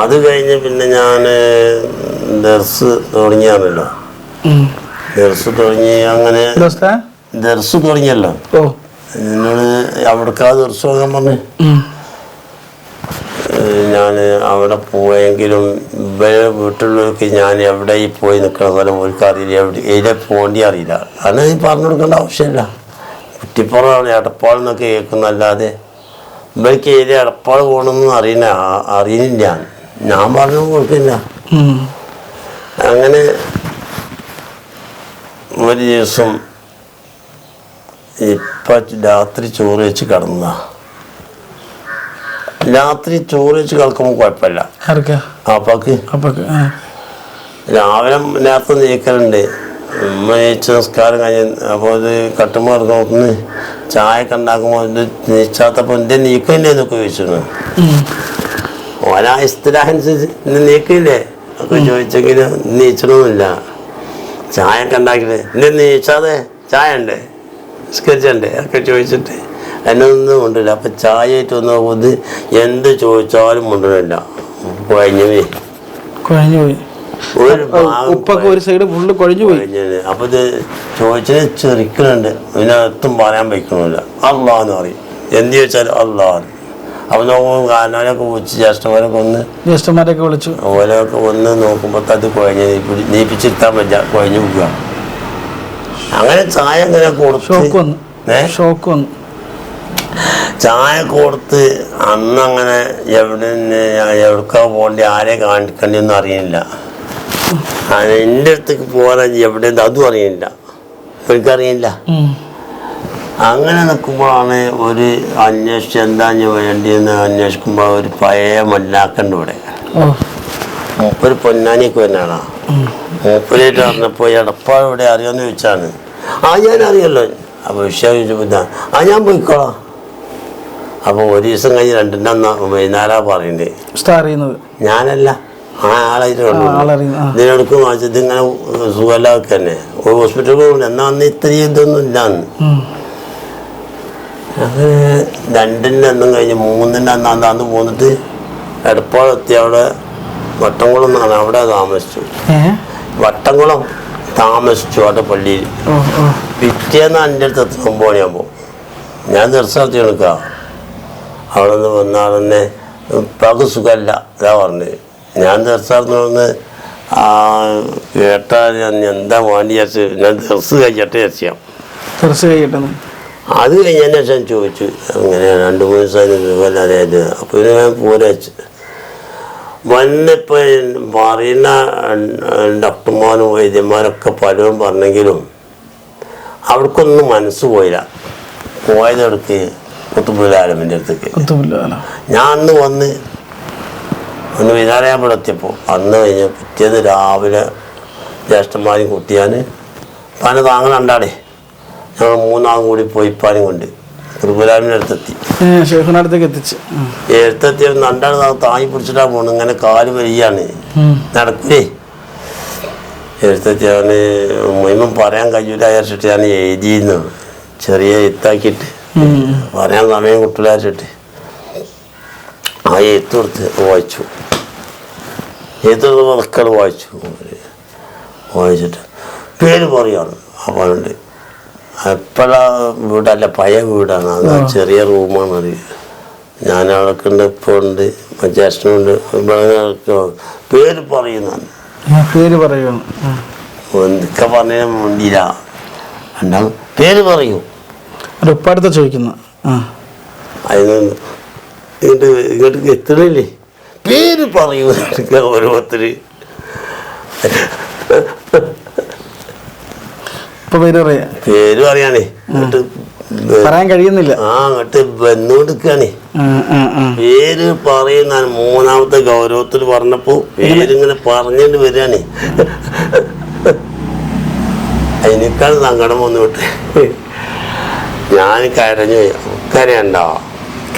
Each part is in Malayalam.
അത് കഴിഞ്ഞ് പിന്നെ ഞാൻ ദർസ് തുടങ്ങിയാണല്ലോ. ദർസ് തുടങ്ങി അങ്ങനെ? ദർസ് തുടങ്ങിയല്ലോ. എന്നോട് അവിടേക്ക് ആ ദർസ് തുടങ്ങാൻ പറഞ്ഞു. ഞാൻ അവിടെ പോയെങ്കിലും ഇവരെ വീട്ടിലേക്ക് ഞാൻ എവിടെ പോയി നിൽക്കണ സ്ഥലം ഒരുക്കാൻ അറിയില്ല. എവിടെ എവിടെ പോകേണ്ടി അറിയില്ല. അങ്ങനെ ഈ പറഞ്ഞു കൊടുക്കേണ്ട ആവശ്യമില്ല. കുറ്റിപ്പുറമാണ് എടപ്പാൾ എന്നൊക്കെ കേൾക്കുന്നല്ലാതെ ഇവർക്ക് ഏത് എടപ്പാൾ പോകണമെന്ന് അറിയണ അറിയുന്നില്ല ഞാൻ പറഞ്ഞു കൊടുക്കില്ല. അങ്ങനെ ഒരു ദിവസം ഇപ്പം രാത്രി ചോറ് വെച്ച് കിടന്ന രാത്രി ചോറ് വെച്ച് കിടക്കുമ്പോൾ കുഴപ്പമില്ല. അപ്പക്ക് രാവിലെ നേരത്തെ നീക്കലുണ്ട്. നീച്ച നിസ്കാരം കഴിഞ്ഞ് അപ്പോൾ ഇത് കട്ടുമ്പോൾ കിടക്കുമ്പോൾ ചായ ഒക്കെ ഉണ്ടാക്കുമ്പോൾ നീച്ചാത്തപ്പോൾ എന്റെ നീക്കില്ലേ എന്നൊക്കെ ചോദിച്ചിരുന്നു. ഓനാ ഇസ്തിലാഹനുസരിച്ച് നീക്കില്ലേ ഒക്കെ ചോദിച്ചെങ്കിൽ നീച്ചണമൊന്നുമില്ല ചായ ഒക്കെ ഉണ്ടാക്കില്ലേ ഇന്ന് നീച്ചാതെ ചായ ഉണ്ട് നിസ്കരിച്ചുണ്ട് ഒക്കെ ചോദിച്ചിട്ട്. എന്നൊന്നും കൊണ്ടില്ല അപ്പം ചായ ആയിട്ട് വന്ന പോത് എന്ത് ചോദിച്ചാലും കൊണ്ടുവരില്ല കുഴഞ്ഞു പോയി. കുഴഞ്ഞു പോയി. ഒരു ഉപ്പൊക്കെ ഒരു സൈഡ് ഫുള്ള് കുഴഞ്ഞു പോയി. അപ്പം ഇത് ചോദിച്ചത് ചെറിക്കുന്നുണ്ട് ഇതിനകത്തും പറയാൻ വയ്ക്കണമില്ല അള്ളാന്ന് പറയും. എന്ത് ചോദിച്ചാലും അള്ളാന്ന് അപ്പം നോക്കുമ്പോൾ കാരണവരൊക്കെ വിളിച്ച് ജ്യേഷ്ഠന്മാരൊക്കെ ഒന്ന് ജ്യേഷ്ഠന്മാരൊക്കെ വിളിച്ചു. ഓലൊക്കെ ഒന്ന് നോക്കുമ്പോൾ അത് കുഴഞ്ഞ് നീപ്പി- നീപ്പിച്ചിരുത്താൻ പറ്റില്ല കുഴഞ്ഞു പോകുക അങ്ങനെ ചായ അങ്ങനെ കൊടുത്തു വന്നു. ഷോക്ക് വന്നു. ചായ കൊടുത്ത് അന്ന് അങ്ങനെ എവിടെ എവിടേക്കാ പോകേണ്ടി ആരെ കാണിക്കേണ്ടിയൊന്നും അറിയില്ല. എന്റെ അടുത്തേക്ക് പോകാൻ എവിടെ അതും അറിയില്ല. എനിക്കറിയില്ല. അങ്ങനെ നിൽക്കുമ്പോഴാണ് ഒരു അന്വേഷിച്ച് എന്താ ഞാൻ വേണ്ടിയെന്ന് അന്വേഷിക്കുമ്പോൾ ഒരു പഴയ മല്ലാക്കുണ്ട് ഇവിടെ. ഓ. മൂപ്പര് പൊന്നാനിയൊക്കെ വരുന്നതാണോ മൂപ്പരായിട്ട് പറഞ്ഞപ്പോൾ എടപ്പാൾ ഇവിടെ അറിയാമെന്ന് ചോദിച്ചാണ്. ആ ഞാൻ അറിയല്ലോ അപ്പോൾ വിഷയം ചോദിച്ചപ്പോൾ ആ ഞാൻ പോയിക്കോളാം. അപ്പോൾ ഒരു ദിവസം കഴിഞ്ഞ് രണ്ടിന്റെ വൈകുന്നേരമാണ് വൈകുന്നേരം പറയുന്നത്. ഞാനല്ല ആ ആളായിട്ട് കണ്ടു. ഇതിനെടുക്കും വായിച്ചത് ഇങ്ങനെ സുഖമല്ലാതൊക്കെ തന്നെ ഒരു ഹോസ്പിറ്റലിൽ പോകും എന്നാൽ അന്ന് ഇത്രയും ഇതൊന്നും ഇല്ലാന്ന്. അങ്ങനെ രണ്ടിന്റെ അന്നും കഴിഞ്ഞ് മൂന്നിന്റെ അന്ന് അന്ന് പോന്നിട്ട് എടപ്പാളെത്തി അവിടെ വട്ടംകുളം എന്നാണ് അവിടെ താമസിച്ചു. വട്ടംകുളം താമസിച്ചു അവിടെ പള്ളിയിൽ. പിറ്റേന്ന് എന്റെ അടുത്ത് എത്തും ഒമ്പത് മണിയാകുമ്പോൾ ഞാൻ ദർശനത്തി എടുക്കുക അവിടെ നിന്ന് വന്നാൽ തന്നെ പകു സുഖമല്ല ഇതാ പറഞ്ഞത് ഞാൻ ദർശനത്തിൽ വന്ന് ആ കേട്ടാൽ ഞാൻ എന്താ വേണ്ടി ഞാൻ ദർസ് കഴിച്ചിട്ട് കഴിയട്ടെന്ന് അത് കഴിഞ്ഞ ശേഷം ചോദിച്ചു അങ്ങനെ രണ്ട് മൂന്ന് ദിവസം സുഖമല്ലാതെ അപ്പോൾ ഇത് ഞാൻ പോരാ. വന്നിപ്പോൾ പറയുന്ന ഡോക്ടർമാരും വൈദ്യന്മാരൊക്കെ പലരും പറഞ്ഞെങ്കിലും അവർക്കൊന്നും മനസ്സ് പോയില്ല. പോയതെടുത്ത് കുത്തുബുലാലമിന്റെ അടുത്തേക്ക്. ഞാൻ അന്ന് വന്ന് ഒന്ന് വിനാലയാകുമ്പോൾ എത്തിയപ്പോൾ അന്ന് കഴിഞ്ഞ് പിറ്റേന്ന് രാവിലെ ജ്യേഷ്ഠന്മാരും കുട്ടിയാൻ പന താങ്ങണണ്ടാടേ ഞങ്ങൾ മൂന്നാളും കൂടി പോയി പാനും കൊണ്ട്. കുറുബുലാമിന്റെ അടുത്തെത്തി. ഷെയ്ഖിനടുത്തേക്ക് എത്തിച്ച്. ഉം. എഴുത്തെത്തിയ രണ്ടാൾ താങ്ങി പിടിച്ചിട്ടാ പോണു ഇങ്ങനെ കാൽ വലിയാണ് നടത്തേ നടക്കേ എഴുത്തെത്തിയാണ് മുഴുവൻ പറയാൻ കഴിയൂല വിചാരിച്ചിട്ട് ഞാൻ എഴുതിയിരുന്നു. ചെറിയ എഴുത്താക്കിയിട്ട്. പറയാൻ സമയം കിട്ടില്ല വെച്ചിട്ട് ആ എഴുത്ത് കൊടുത്ത് വായിച്ചു. എഴുത്ത് മക്കൾ വായിച്ചു. വായിച്ചിട്ട്. പേര് പറയാണ് അപ്പോൾ എപ്പോഴാ വീടല്ല പഴയ വീടാണ്. അത് ചെറിയ റൂമാണ് അത്. ഞാൻ അവിടെ ഉണ്ട് ഇപ്പോൾ ഉണ്ട് ജ്യേഷ്ഠനുണ്ട് പേര് പറയുന്നതാണ് ഏ, പേര് പറയുന്നു. എന്തൊക്കെ പറഞ്ഞാൽ മുണ്ടില്ല പേര് പറയൂ. ഉപ്പാടുത്ത ചോദിക്കുന്നു. അതിന് ഇങ്ങോട്ട് ഇങ്ങോട്ട് എത്തണില്ലേ? പേര് പറയൂ. ഓരോരുത്തര്? ഓരോരുത്തർ ഇപ്പൊ പേര് പേര് എന്നിട്ട് പറയാൻ കഴിയുന്നില്ല. ആ അങ്ങോട്ട് വന്നുകൊടുക്കാണേ. പേര് പറയുന്ന മൂന്നാമത്തെ ഗൗരവത്തിൽ പറഞ്ഞപ്പോ പേരിങ്ങനെ പറഞ്ഞിട്ട് വരികയാണേ അതിനേക്കാൾ സങ്കടം വന്നു വിട്ടെ. ഞാൻ കരഞ്ഞു കരയണ്ട.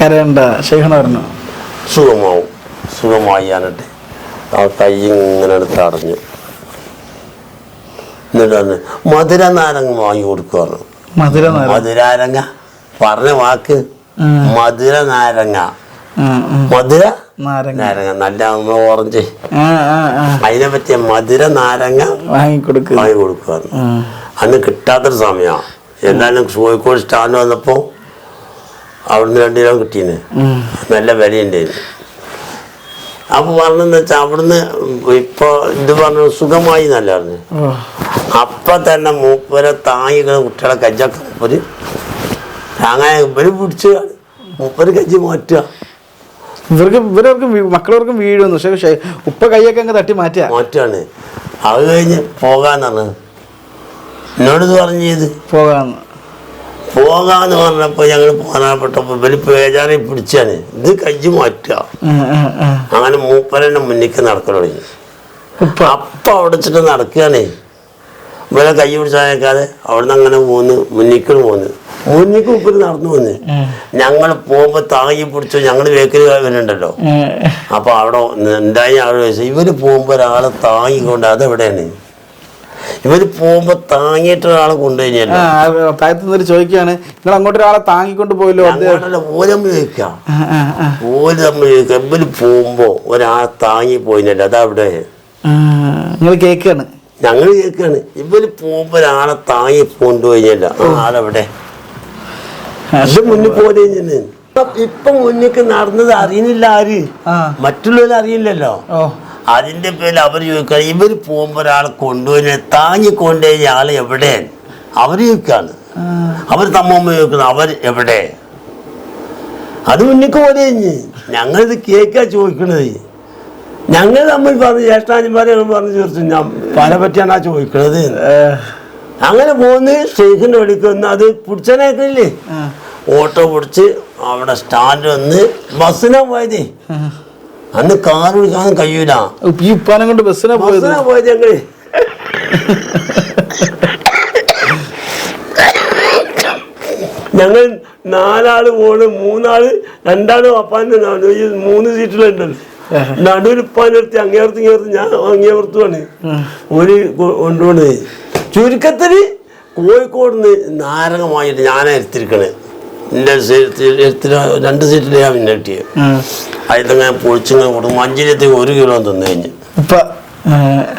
കരയണ്ട. ഷെയ്ഖിന പറഞ്ഞു. സുഖമാവും. സുഖമായി ഞാനിട്ട് ആ കൈ ഇങ്ങനെ എടുത്ത് അടഞ്ഞു. എന്നിട്ട് പറഞ്ഞു മധുര നാരങ്ങ വാങ്ങി കൊടുക്കുവായിരുന്നു മധുര. മധുരാരങ്ങ. പറഞ്ഞ വാക്ക്. മധുര നാരങ്ങ. മധുര നാരങ്ങ. നല്ല നമ്മൾ ഓറഞ്ച്. അതിനെ പറ്റിയ മധുര നാരങ്ങ വാങ്ങിക്കൊടുക്കുക വാങ്ങി കൊടുക്കുകയാണ് അന്ന് കിട്ടാത്തൊരു സമയമാണ് എന്നാലും കോഴിക്കോട് സ്റ്റാൻഡ് വന്നപ്പോൾ അവിടുന്ന് രണ്ടു കിലോ കിട്ടീന്. നല്ല വിലയുണ്ടായിരുന്നു. അപ്പോൾ പറഞ്ഞെന്ന് വെച്ചാൽ അവിടുന്ന് ഇപ്പോൾ ഇത് പറഞ്ഞു സുഖമായി നല്ല പറഞ്ഞു അപ്പൊ അപ്പം തന്നെ മൂപ്പരെ തായികൾ കുട്ടികളെ കജ്ജൊക്കെ മൂപ്പര് അങ്ങനെ ഇവർ പിടിച്ച് മൂപ്പര് കജ്ജി മാറ്റുക. ഇവർക്ക് ഇവരവർക്കും മക്കളവർക്കും വീഴുന്നു. പക്ഷെ പക്ഷേ ഉപ്പ കൈയൊക്കെ അങ്ങ് തട്ടി മാറ്റുക. മാറ്റാണ് അത് കഴിഞ്ഞ് പോകാന്നാണ്. എന്നോട് പറഞ്ഞത് പറഞ്ഞു പോകാന്ന്. പോകാന്ന് പറഞ്ഞപ്പോ ഞങ്ങൾ പോകാനപ്പെട്ടപ്പോൾ ഇവർ പേജാറി പിടിച്ചാണ്. ഇത് കജ്ജി മാറ്റുക. അങ്ങനെ മൂപ്പരന്റെ മുന്നിക്ക് നടക്കാൻ തുടങ്ങി. അപ്പൊ അവിടെച്ചിട്ട് അവിടെ വെച്ചിട്ട് നടക്കുകയാണേ. ഇവരെ കൈ പിടിച്ചാൽ അവിടുന്ന് അങ്ങനെ പോന്ന് മുന്നിക്ക് പോന്ന്. മുന്നിക്ക് ഉപ്പിൽ നടന്നു പോന്ന്. ഞങ്ങൾ പോകുമ്പോ താങ്ങി പിടിച്ചു ഞങ്ങൾ വേക്കൽ വരുന്നുണ്ടല്ലോ. ഏ, അപ്പൊ അവിടെ ഉണ്ടായി ആൾ ഇവർ പോകുമ്പോ ഒരാളെ താങ്ങിക്കൊണ്ട് അതെവിടെയാണ്? ഇവർ പോകുമ്പോ താങ്ങിയിട്ട് ഒരാളെ ആ കൊണ്ടുകഴിഞ്ഞല്ലോ താഴത്തു നിന്നൊരു ചോദിക്കുകയാണ് നിങ്ങൾ അങ്ങോട്ട് ഒരാളെ താങ്ങിക്കൊണ്ട് പോയല്ലോ നമ്മൾ ചോദിക്കാം. ആ. നമ്മൾ ചോദിക്കാം. ഇവർ പോകുമ്പോ ഒരാളെ താങ്ങി പോയില്ലല്ലോ അതവിടെ നിങ്ങൾ കേക്കാണ് ഞങ്ങൾ കേൾക്കാണ്. ഇവർ പോകുമ്പോ ഒരാളെ താങ്ങി കൊണ്ടുപോയില്ല ആളെവിടെ അത് മുന്നിൽ പോലെ ഇപ്പൊ മുന്നിക്ക് നടന്നത് അറിയുന്നില്ല ആര്? മറ്റുള്ളവർ അറിയില്ലല്ലോ. ഓ അതിന്റെ പേരിൽ അവർ ചോദിക്കുക ഇവർ പോകുമ്പോൾ ഒരാൾ കൊണ്ടുപോയി താങ്ങി കൊണ്ടുപോയി ആൾ എവിടെ? അവർ ചോദിക്കാണ് അവർ തമ്മമ്മ ചോദിക്കുന്നു അവർ എവിടെ? അത് മുന്നിക്ക് പോലെ ഞങ്ങളിത് കേൾക്കാൻ ചോദിക്കണത്. ഞങ്ങൾ തമ്മിൽ പറഞ്ഞു ജ്യേഷ്ഠാനിമാരെ പറഞ്ഞു ചോദിച്ചു ഞാൻ പല പറ്റിയാണ് ആ ചോദിക്കണത്? അങ്ങനെ പോന്ന് സ്റ്റേഷന്റെ വിളിക്കുന്ന അത് പിടിച്ചനേക്കില്ലേ ഓട്ടോ പിടിച്ച് അവിടെ സ്റ്റാൻഡ് വന്ന് ബസ്സിനാ പോയതേ. അന്ന് കാർ വിളിക്കാനും കഴിയൂല. ഈ ഉപ്പാനെ കൊണ്ട് ബസ്സിനാ പോയത്? പോയത് ഞങ്ങൾ. ഞങ്ങൾ നാലാൾ പോണ് മൂന്നാൾ രണ്ടാൾ അപ്പാന്റെ മൂന്ന് സീറ്റിലുണ്ടല്ലോ നടുവിൽ ഉപ്പാനെടുത്ത് അങ്ങേർത്ത് ഇങ്ങേർത്ത് ഞാൻ അങ്ങേർത്തുമാണ് ഒരു കൊണ്ടുപോണത്. ചുരുക്കത്തിൽ കോഴിക്കോട് നിന്ന് നാരകമായിട്ട് ഞാനാ എടുത്തിരിക്കണേ എന്റെ എടുത്തിട്ട് രണ്ട് സീറ്റിൽ ഞാൻ പിന്നെ കിട്ടിയത്. അതിലങ്ങനെ പൊളിച്ചിങ്ങനെ കൊടുക്കും. മഞ്ചിരത്തേക്ക് ഒരു കിലോ തിന്നു കഴിഞ്ഞു.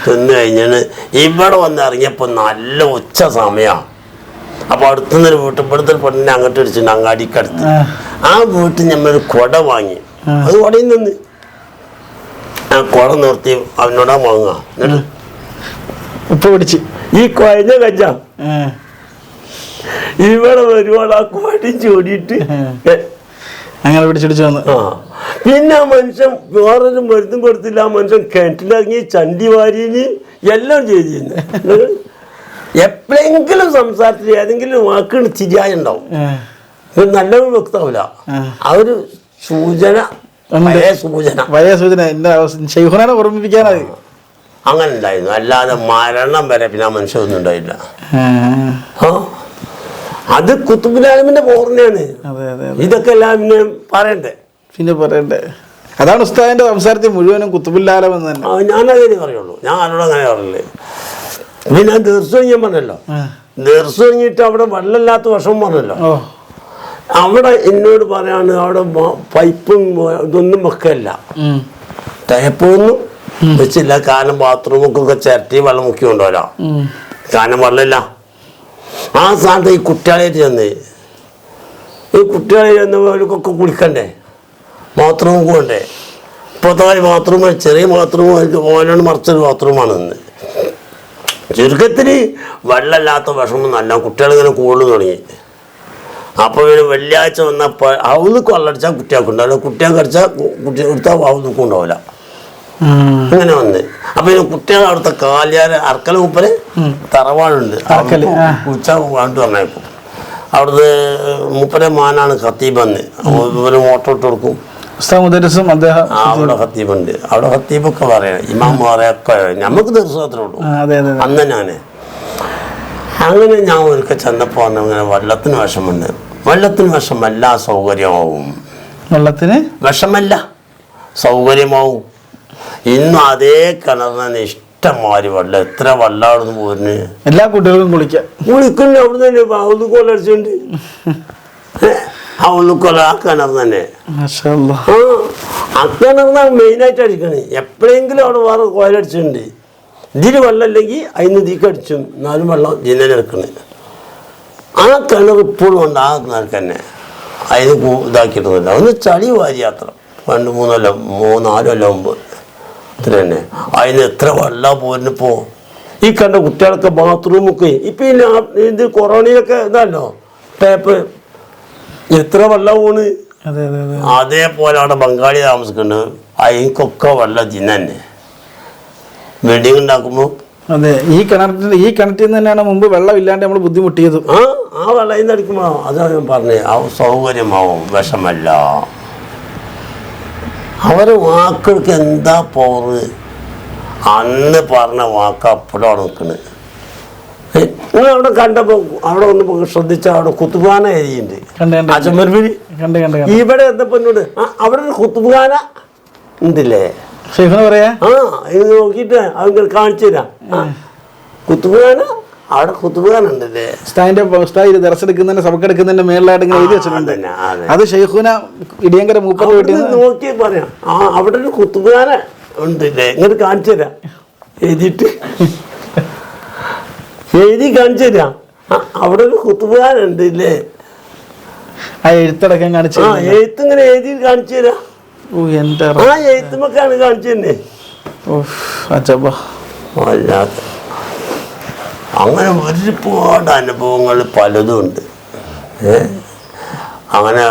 തിന്നു കഴിഞ്ഞാണ് ഇവിടെ വന്ന് ഇറങ്ങിയപ്പോൾ നല്ല ഉച്ച സമയമാണ് അപ്പോൾ അടുത്തുനിന്നൊരു ഇവിടുത്തെ പെണ്ണിനെ അങ്ങോട്ട് അടിച്ചിട്ടുണ്ട് അങ്ങാടിക്കടുത്ത് ആ. ആ വീട്ടിൽ ഞമ്മൊരു കുട വാങ്ങി. അത് കുടയിൽ നിന്ന്. ആ കുട നിർത്തി അവനോടാ വാങ്ങുക എന്നിട്ട് ഉപ്പ പിടിച്ച്. ഈ കുഴഞ്ഞ ആ, ഇവിടെ ഒരുപാട് ആ ചൊടിയിട്ട് ഏ, അങ്ങനെ പിടിച്ചിടിച്ചു വന്ന്. ആ. പിന്നെ ആ മനുഷ്യൻ വേറൊരു മരുന്നും കൊടുത്തില്ല. ആ മനുഷ്യൻ കിണറ്റിലിറങ്ങി ചണ്ടി വാരിന് എല്ലാം ചെയ്തിരുന്നു. എപ്പോഴെങ്കിലും സംസാരത്തിൽ ഏതെങ്കിലും വാക്കുകൾ ചിരിയായി ഉണ്ടാവും നല്ല നല്ലൊരു വ്യക്തമാവില്ല ആ. ഒരു സൂചന. പഴയ സൂചന. സൂചന. എന്റെ ഷെയ്ഖുനാനെ ഓർമ്മിപ്പിക്കാനത് അങ്ങനെ ഉണ്ടായിരുന്നു അല്ലാതെ മരണം വരെ പിന്നെ ആ മനുഷ്യനൊന്നും ഉണ്ടായില്ല. ആ. അത് കുത്തുബുലാലമിന്റെ അതെ അതെ ഇതൊക്കെ എല്ലാം പിന്നെ പറയണ്ടേ? പിന്നെ പറയണ്ടേ? അതാണ് ഉസ്താദിന്റെ സംസാരത്തിൽ മുഴുവനും കുത്തുബുല്ലാലം എന്ന് തന്നെ. ഞാനതേ പറയുള്ളൂ. ഞാൻ ആരോടും അങ്ങനെ പറയില്ലേ പിന്നെ ഞാൻ ദീർഘം ഞാൻ പറഞ്ഞല്ലോ. ദീർഘിട്ട് ദീർഘം അവിടെ വെള്ളമില്ലാത്ത വർഷം പറഞ്ഞല്ലോ. അവിടെ എന്നോട് പറയാണ് അവിടെ പൈപ്പും ഇതൊന്നും വെക്കല്ല. ടേപ്പൊന്നും വെച്ചില്ല കാരണം ബാത്റൂമൊക്കെ ചിരട്ടി വെള്ളം മുക്കി കൊണ്ടുവരാം. കാലം വെള്ളമില്ല. ആ സ്ഥാനത്ത് ഈ കുട്ടികളായിട്ട് ചെന്ന്. ഈ കുട്ടികളെ ചെന്നവർക്കൊക്കെ കുളിക്കണ്ടേ? ബാത്റൂം പോകണ്ടേ? ഇപ്പോഴത്തെ ബാത്റൂം ചെറിയ ബാത്റൂം ഓനോട് മറിച്ചൊരു ബാത്റൂമാണ് ഇന്ന്. ചുരുക്കത്തിൽ വെള്ളമില്ലാത്ത വിഷമം നല്ല കുട്ടികളിങ്ങനെ കൂടുതൽ തുടങ്ങി. അപ്പോൾ ഇവർ വെള്ളിയാഴ്ച വന്നപ്പോൾ അവന്ന് കൊള്ളടിച്ചാൽ കുട്ടികൾക്ക് ഉണ്ടാവില്ല കുട്ടികൾക്ക് അടിച്ചാൽ കുട്ടി എടുത്താൽ അവന്നൊക്കെ ഉണ്ടാവില്ല. ഉം. അങ്ങനെ വന്ന്. അപ്പൊ ഈ കുട്ടികൾ അവിടുത്തെ കാലിയാർ അർക്കല മൂപ്പര് തറവാടുണ്ട്. ഉച്ച കണ്ടു പറഞ്ഞേക്കും അവിടുത്തെ മുപ്പരെ മാനാണ് ഖത്തീബന്ന് ഇവർ മോട്ടർ ഇട്ട് കൊടുക്കും. മുദരിസും അദ്ദേഹം അവിടെ ഹത്തീബുണ്ട് അവിടെ ഹത്തീബൊക്കെ പറയാം ഇമാം പറയൊക്കെ നമുക്ക് ദർശനത്തിലേ ഉള്ളൂ അതെ അതെ അതെ. അന്ന് ഞാൻ. അങ്ങനെ ഞാൻ ഒരിക്കൽ ചെന്നപ്പോ വന്ന് ഇങ്ങനെ വെള്ളത്തിന് വിഷമുണ്ട്. വെള്ളത്തിന് വിഷമല്ല സൗകര്യമാവും. വെള്ളത്തിന്? വിഷമല്ല. സൗകര്യമാവും. ഇന്നും അതേ കിണറിന് ഇഷ്ടംമാതിരി വെള്ളം. എത്ര വെള്ളം പോരുന്ന്. എല്ലാ കുട്ടികളും കുളിക്കാം. കുളിക്കുന്ന അവിടെ തന്നെ അവന്ന് കൊല അടിച്ചുണ്ട്. ആ കൊല ആ കിണർ തന്നെ. ആ കിണറിനാണ് മെയിനായിട്ട് അടിക്കണേ. എപ്പോഴെങ്കിലും അവിടെ വേറെ കോലടിച്ചിട്ടുണ്ട് ഇതിന് വെള്ളം ഇല്ലെങ്കിൽ അതിന് ഇതിക്ക് അടിച്ചും. എന്നാലും വെള്ളം ജിന്നലെടുക്കണേ ആ കിണർ ഇപ്പോഴും ഉണ്ട്. ആ കിണർ തന്നെ. അതിന് ഇതാക്കിയിട്ടൊന്നുമില്ല. ഒന്ന് ചളി വാരി യാത്ര രണ്ട് മൂന്നല്ല മൂന്നാലോ അല്ല മുമ്പ്. ഇത്ര തന്നെ അതിന് എത്ര വെള്ളം പോരുന്നിപ്പോ ഈ കണ്ട കുട്ടികളൊക്കെ ബാത്റൂമൊക്കെ. ഇപ്പൊ ഇത് കൊറോണയൊക്കെ ഇതല്ലോ ടേപ്പ് എത്ര വെള്ളം പോണ് അതെ അതെ അതെ. അതേപോലെ അവിടെ ബംഗാളി താമസിക്കുന്നത് അതിനൊക്കെ വെള്ളം തിന്നെ വെഡിങ് ഉണ്ടാക്കുമ്പോൾ അതെ ഈ കിണറ്റിൽ ഈ കിണറ്റിൽ നിന്ന് തന്നെയാണ് മുമ്പ് വെള്ളം ഇല്ലാണ്ട് നമ്മൾ ബുദ്ധിമുട്ടിയത്. ആ ആ വെള്ളം ഇന്ന് അടിക്കുമ്പോൾ അതാണ് ഞാൻ പറഞ്ഞത് ആ സൗകര്യമാവും വിഷമല്ല. അവരെ വാക്കുകൾക്ക് എന്താ പോറ്? അന്ന് പറഞ്ഞ വാക്ക് അപ്പോഴാണ് നിൽക്കുന്നത് നിങ്ങൾ അവിടെ കണ്ടപ്പോൾ അവിടെ ഒന്ന് ശ്രദ്ധിച്ച അവിടെ കുത്തുബാന എഴുതിയിട്ടുണ്ട്. അജമർബിരി ഇവിടെ എന്തപ്പോ എന്നോട് അവിടെ ഒരു കുത്തുബാന ഉണ്ടല്ലേ? പറയാ? ആ ഇത് നോക്കിട്ട് അവർ കാണിച്ചു തരാം. കുത്തുബാന അവിടെ കുത്തുബാന ഉണ്ടല്ലേ ഉസ്താദിന്റെ ഉസ്താദ് ദർശനം എടുക്കുന്നതിന്റെ സബക്ക് എടുക്കുന്നതിന്റെ മേളിലായിട്ട് ഇങ്ങനെ എഴുതി വെച്ചിട്ടുണ്ട്. അതെ. അത് ഷെയ്ഖുന ഇടിയങ്കര മൂപ്പർ വീട്ടിൽ നോക്കി പറയാം. ആ അവിടെ ഒരു കുത്തുബാന ഉണ്ടല്ലേ? ഇങ്ങോട്ട് കാണിച്ചു തരാം. എഴുതിട്ട് എഴുതി കാണിച്ചു തരാം. അവിടെ ഒരു കുത്തുബാന ഉണ്ടല്ലേ? ആ എഴുത്തടക്കം കാണിച്ചു ആ എഴുത്ത് ഇങ്ങനെ എഴുതി കാണിച്ചു തരാം. ഓ എന്റെ ആ എഴുത്തുമൊക്കെയാണ് കാണിച്ചു തന്നെ. അച്ചപ്പ വല്ലാത്ത. അങ്ങനെ ഒരുപാട് അനുഭവങ്ങൾ പലതും ഉണ്ട്. അങ്ങനെ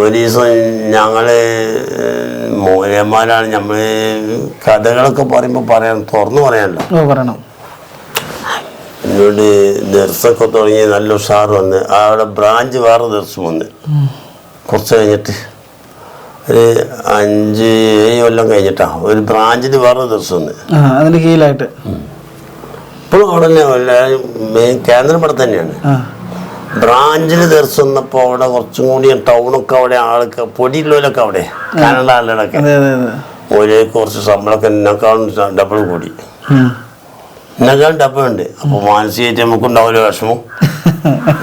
ഒരു ദിവസം ഞങ്ങൾ മൂലന്മാരാണ് നമ്മൾ കഥകളൊക്കെ പറയുമ്പോൾ പറയാൻ തുറന്നു പറയാനല്ലോ. പറയണം. എന്നോട് ദർസൊക്കെ തുടങ്ങി നല്ല ഉഷാർ വന്ന് അവിടെ ബ്രാഞ്ച് വേറെ ദർശം വന്ന്. കുറച്ച് കഴിഞ്ഞിട്ട് ഒരു അഞ്ച് ഏഴ് കൊല്ലം കഴിഞ്ഞിട്ടാ ഒരു ബ്രാഞ്ചിന് വേറെ ദിവസം വന്ന്. ആ അതിന്റെ കീഴിലായിട്ട്. ഇപ്പോഴും അവിടെ തന്നെ എല്ലാവരും കേന്ദ്രം ഇവിടെ തന്നെയാണ്. ബ്രാഞ്ചിൽ തീർച്ചപ്പോൾ അവിടെ കുറച്ചും കൂടി ടൗണൊക്കെ അവിടെ ആൾക്ക് പൊടിയുള്ളവരൊക്കെ അവിടെ കാനഡ ആളുകളൊക്കെ. ഒരേ കുറച്ച് ശമ്പളമൊക്കെ എന്നെക്കാളും ഡബിൾ കൂടി. എന്നെക്കാളും ഡപ്പുണ്ട് അപ്പൊ മാനസികമായിട്ട് നമുക്ക് ഉണ്ടാവുമല്ലോ വിഷമം.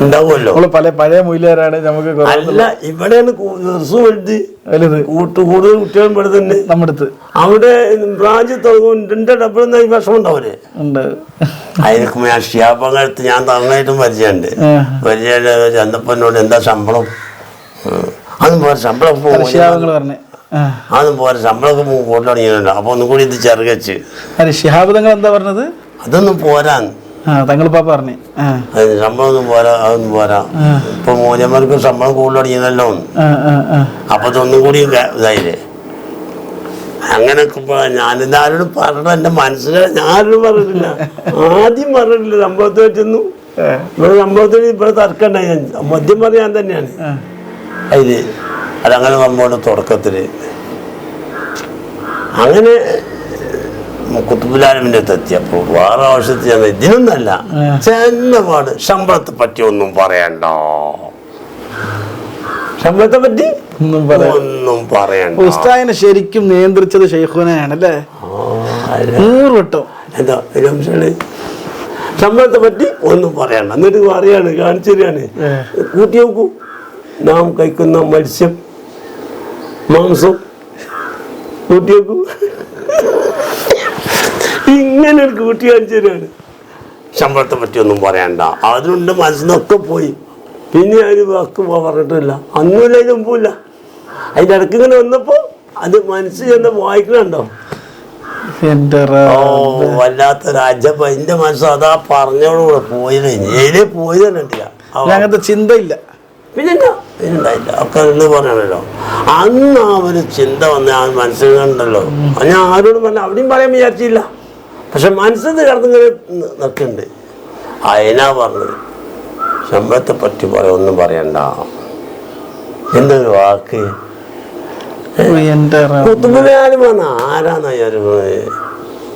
ഉണ്ടാവുമല്ലോ. നമ്മൾ പല പഴയ മൂല്യരാണ് നമുക്ക് കുറേ അല്ല ഇവിടെയാണ് ദിവസം വലുത്. വലുത്. കൂട്ട് കൂടുതൽ കുട്ടികളും ഇവിടെ തന്നെ നമ്മുടെ അടുത്ത്. അവിടെ ബ്രാഞ്ച് തുടങ്ങും രണ്ട് ഡബിൾ വിഷമം ഉണ്ടാവില്ലേ ഉണ്ട്. അതിനൊക്കെ ഞാൻ ഷിയാപ്പങ്ങടുത്ത് ഞാൻ തന്നായിട്ടും പരിചയമുണ്ട്. ആ. പരിചയം ചന്തപ്പനോട് എന്താ ശമ്പളം? ഉം. അതും പോരെ ശമ്പളം പറഞ്ഞ്. പോരെ ശമ്പളമൊക്കെ കൂട്ടു തുടങ്ങിയിട്ടുണ്ടോ. അപ്പൊ ഒന്നും കൂടി ഇത് ചെറുകച്ച്. അത് ഷിഹാബ് തങ്ങൾ എന്താ പറഞ്ഞത്? അതൊന്നും പോരാന്ന്. പാപ്പ പറഞ്ഞു. ശമ്പളം ഒന്നും പോരാ അതൊന്നും പോരാ. ഇപ്പൊ മൂല്യന്മാർക്ക് ശമ്പളം ആ അപ്പൊ ഇതൊന്നും കൂടി ഇതായില്ലേ? അങ്ങനൊക്കെ ഞാനിതാരോട് ഞാനിത് ആരോടും പറഞ്ഞത് എന്റെ മനസ്സിൽ ഞാനും പറഞ്ഞിട്ടില്ല. ആദ്യം പറഞ്ഞില്ല സംഭവത്തെ പറ്റുന്നു ഇവിടെ സംഭവത്തിൽ ഇവിടെ തർക്കണ്ടായി മദ്യം ഞാൻ തന്നെയാണ്. അതിൽ അതങ്ങനെ നമ്മളുടെ തുടക്കത്തിൽ. അങ്ങനെ കുത്തുബുലാലമിന്റെ അടുത്ത് എത്തിയപ്പോൾ വേറെ ആവശ്യത്തിൽ ഞാൻ ഇതിനൊന്നല്ല. ചെന്നപാട് ശമ്പളത്തെ പറ്റി ഒന്നും പറയണ്ടോ. ശമ്പളത്തെ പറ്റി ഒന്നും പറയാം ഒന്നും പറയണ്ട. ഉസ്താദിനെ ശരിക്കും നിയന്ത്രിച്ചത് ഷെയ്ഖുനാണ് അല്ലേ. നൂറ് വട്ടം എന്താ ശമ്പളത്തെ പറ്റി ഒന്നും പറയണ്ട. എന്നിട്ട് പറയാണ് കാണിച്ചു തരികയാണ്. കൂട്ടി നോക്കൂ. നാം കഴിക്കുന്ന മത്സ്യം മാംസം. കൂട്ടി നോക്കൂ. ഇങ്ങനെ ഒരു കൂട്ടി തരികയാണ് ശമ്പളത്തെ പറ്റിയൊന്നും പറയണ്ട. അതിനുണ്ട് മനസ്സിനൊക്കെ പോയി. പിന്നെ ഒരു വാക്ക് പറഞ്ഞിട്ടില്ല. അന്നുമില്ല അതിന് മുമ്പില്ല അതിന്റെ ഇടയ്ക്ക് ഇങ്ങനെ വന്നപ്പോൾ അത് മനസ്സിൽ ചെന്ന് വായിക്കണുണ്ടോ? ഓ വല്ലാത്ത അജബ എന്റെ മനസ്സ് അതാ പറഞ്ഞോടുകൂടെ പോയത്. ഏലേ പോയത് കണ്ടില്ല അങ്ങനത്തെ ചിന്തയില്ല. പിന്നെന്താ ഉണ്ടായില്ല ഒക്കെ എന്ന് പറയണല്ലോ അന്ന് ആ ഒരു ചിന്ത വന്ന ആ മനസ്സിൽ കണ്ടല്ലോ. ഞാൻ ആരോടും പറഞ്ഞ അവിടെയും പറയാൻ വിചാരിച്ചില്ല. പക്ഷെ മനസ്സിൽ കിടന്നിങ്ങനെ നിൽക്കുന്നുണ്ട് അതിനാ പറഞ്ഞത്. ശമ്പളത്തെ പറ്റി പറയാം ഒന്നും പറയണ്ട. എന്തൊരു വാക്ക്. കുത്തുമ്പുലാലും വന്ന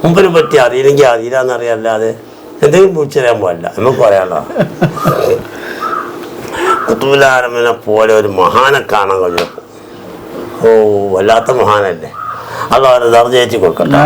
മുമ്പിനെ പറ്റി അറിയില്ലെങ്കിൽ അറിയില്ലാന്ന് അറിയാല്ലാതെ എന്തെങ്കിലും പൂച്ചറിയാൻ പാടില്ല. നമുക്ക് പറയാലോ. കുത്തുബുലാലമിനെ പോലെ ഒരു മഹാനെ കാണാൻ കഴിഞ്ഞപ്പോൾ ഓ വല്ലാത്ത മഹാനല്ലേ. അത് അവരെ ദർജയേറ്റി കൊടുക്കട്ടെ.